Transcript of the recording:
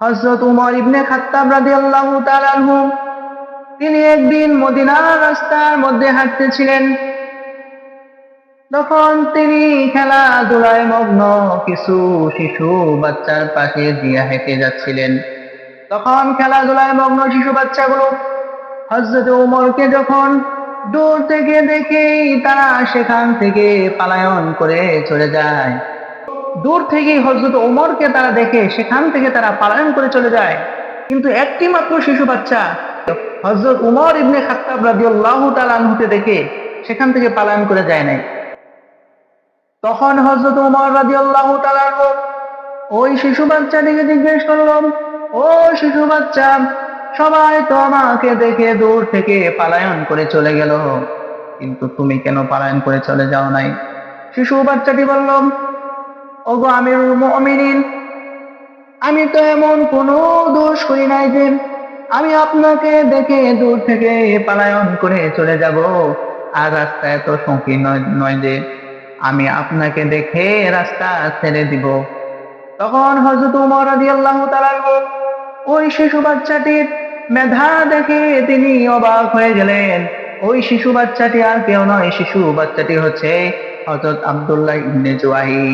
হযরত উমর ইবনে খাত্তাব রাদিয়াল্লাহু তাআলা তিনি একদিন মদিনার রাস্তার মধ্যে হাঁটতেছিলেন। তখন তিনি খেলাধুলায় মগ্ন কিছু শিশু বাচ্চার পাশে দিয়ে হেঁটে যাচ্ছিলেন। তখন খেলাধুলায় মগ্ন শিশু বাচ্চাগুলো হজরত উমরকে যখন দূর থেকে দেখেই তারা সেখান থেকে পালায়ন করে চলে যায়। দূর থেকেই হজরত ওমরকে তারা দেখে, সেখান থেকে তারা পালায়ন করে চলে যায়। কিন্তু একটি মাত্র শিশু বাচ্চা হজরত উমর ইবনে খাত্তাব রাদিয়াল্লাহু তাআলা আনহুকে দেখে, সেখান থেকে পালায়ন করে যায় নাই। তখন হজরত উমর রাদিয়াল্লাহু তাআলা আনহু, ওই শিশু বাচ্চাটিকে জিজ্ঞেস করলাম, ও শিশু বাচ্চা, সবাই তো আমাকে দেখে দূর থেকে পালায়ন করে চলে গেল। কিন্তু তুমি কেন পালায়ন করে চলে যাও নাই? শিশু বাচ্চাটি বললাম ওগো আমিরুল মুমিনিন, আমি তো এমন কোনো দোষ করি নাই যে আমি আপনাকে দেখে দূর থেকে পালায়ন করে চলে যাব। আর রাস্তা এত সংকীর্ণ নয় যে আমি আপনাকে দেখে রাস্তা ছেড়ে দিব। তখন হজরত উমর রাদিয়াল্লাহু তাআলা ওই শিশু বাচ্চাটির মেধা দেখে তিনি অবাক হয়ে গেলেন। ওই শিশু বাচ্চাটি আর কেউ নয়, শিশু বাচ্চাটি হচ্ছে হযরত আব্দুল্লাহ ইবনে জুয়াহি